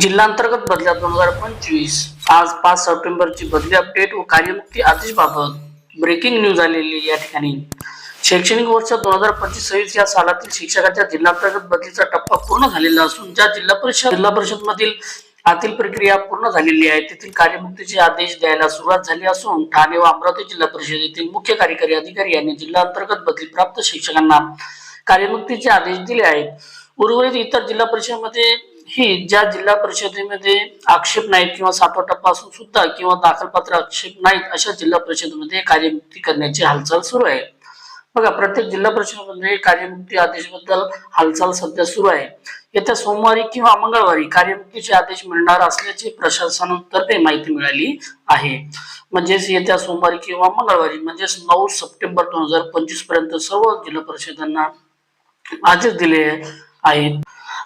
जिल्हांतर्गत बदल्या दोन हजार पंचवीस. आज पाच सप्टेंबरची बदली अपडेट व कार्यमुक्ती आदेशबाबत ब्रेकिंग न्यूज आलेली या ठिकाणी. शैक्षणिक वर्ष दोन हजार पंचवीस सव्वीस या सालातील शिक्षकाच्या जिल्हांतर्गत बदलीचा टप्पा पूर्ण झालेला असून ज्या जिल्हा परिषद जिल्हा परिषद मधील आतील प्रक्रिया पूर्ण झालेली आहे तेथील कार्यमुक्तीचे आदेश द्यायला सुरुवात झाली असून ठाणे व अमरावती जिल्हा परिषदेतील मुख्य कार्यकारी अधिकारी यांनी जिल्हा अंतर्गत बदली प्राप्त शिक्षकांना कार्यमुक्तीचे आदेश दिले आहेत. उर्वरित इतर जिल्हा परिषदेमध्ये ही ज्या जिल्हा परिषदेमध्ये आक्षेप नाहीत किंवा सातवा टप्पा असून सुद्धा किंवा दाखलपत्र आक्षेप नाहीत अशा जिल्हा परिषदेमध्ये कार्यमुक्ती करण्याची हालचाल सुरू आहे. बघा प्रत्येक जिल्हा परिषदेमध्ये कार्यमुक्ती आदेशबद्दल हालचाल सध्या सुरू आहे. येत्या सोमवारी किंवा मंगळवारी कार्यमुक्तीचे आदेश मिळणार असल्याची प्रशासनातर्फे माहिती मिळाली आहे. म्हणजेच येत्या सोमवारी किंवा मंगळवारी म्हणजेच नऊ सप्टेंबर दोन हजार पंचवीसपर्यंत सर्व जिल्हा परिषदांना आदेश दिले आहेत.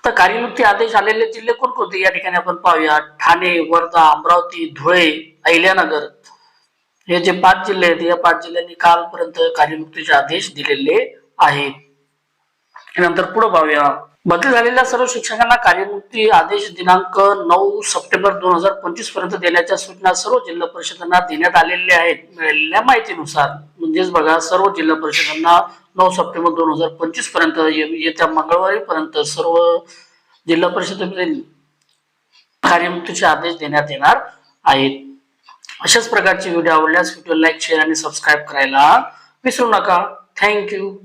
तर कार्यमुक्ती आदेश आलेले जिल्हे कोणकोणते? या ठिकाणी आपण पाहूया. ठाणे वर्धा अमरावती धुळे अहिल्यानगर. हे जे पाच जिल्हे आहेत या पाच जिल्ह्यांनी कालपर्यंत कार्यमुक्तीचे आदेश दिलेले आहेत. नंतर पुढे पाहूया. बदली झालेल्या सर्व शिक्षकांना कार्यमुक्ती आदेश दिनांक नऊ सप्टेंबर दोन हजार पंचवीसपर्यंत देण्याच्या सूचना सर्व जिल्हा परिषदांना देण्यात आलेल्या आहेत. मिळालेल्या माहितीनुसार. म्हणजेच बघा सर्व जिल्हा परिषदांना नऊ सप्टेंबर दोन हजार पंचवीसपर्यंत ये- येत्या मंगळवारी पर्यंत सर्व जिल्हा परिषदेमधील कार्यमुक्तीचे आदेश देण्यात येणार आहेत. अशाच प्रकारचे व्हिडिओ आवडल्यास व्हिडिओ लाईक शेअर आणि सबस्क्राईब करायला विसरू नका. थँक्यू.